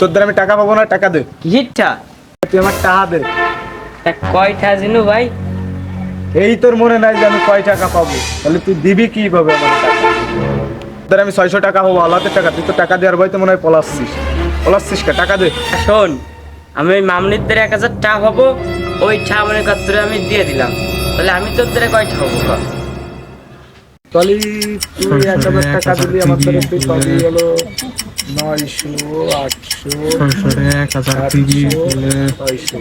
তোর দ্বারা আমি টাকা পাবো না টাকা দে। কিসিরটা তুই আমার টাকা দে। কয়টা জিনু ভাই? এই তোর মনে নাই যে আমি কয় টাকা পাবো? তাহলে তুই দিবি কি পাবে আমার টাকা আমি ছয়শো টাকা পাবো আলাদা টাকা তুই তো টাকা দেওয়ার ভয় তো মনে হয় পলাচ্ছিস পলাচ্ছিস কা? টাকা দে। শোন আমি ওই মামনিদের এক হাজার টাকা পাবো ওই টা মনে কর আমি দিয়ে দিলাম। তাহলে আমি তোর দ্বারা কয়টা পাবো ক? তাহলে তুই এক হাজার টাকা দিবি আমার তরফ তুই পাবি হলো নয়শো আটশো এক হাজার ছয়শো।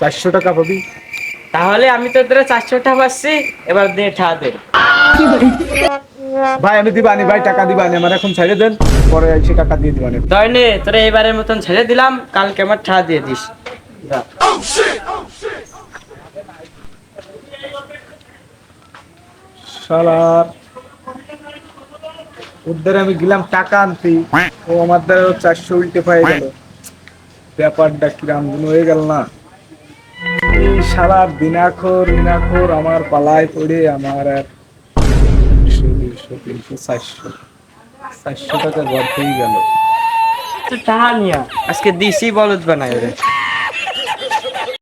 চারশো টাকা পাবি? তাহলে আমি তোর দ্বারা চারশো টাকা পাচ্ছি এবার দে ঠা দে। ভাই আমি দিবানি ভাই টাকা দিবানি আমার এখন ছেড়ে দেন। পরে এসে টাকা দিয়ে দিবানি। তাই নে তোরা এবারের মতন ছেড়ে দিলাম কালকে আমার ঠা দিয়ে দিস। শালার। ওদের আমি গেলাম টাকা আনতে। ও আমার দ্বারা চারশো উল্টে পেয়ে গেল। ব্যাপারটা কিরাম হয়ে গেল না। বিনাখর দিনাখর দিনাখর আমার পালায় পড়ে আমার আর একশো দুশো তিনশো, চারশো। চারশো টাকা গড় হয়ে গেল টাকা নিয়া, আজকে দিছি বলদ বানাই রে